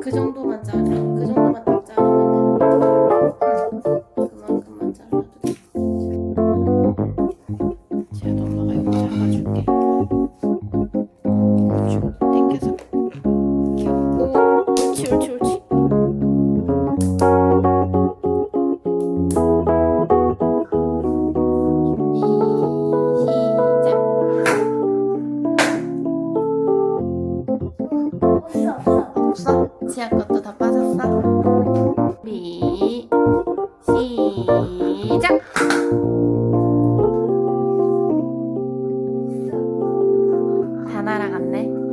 그 정도만 자르 그 정도만 딱 자르면 돼. 그만큼만 잘라도 돼. 없어? 지아 것도 다 빠졌어? 미 시작! 다 날아갔네.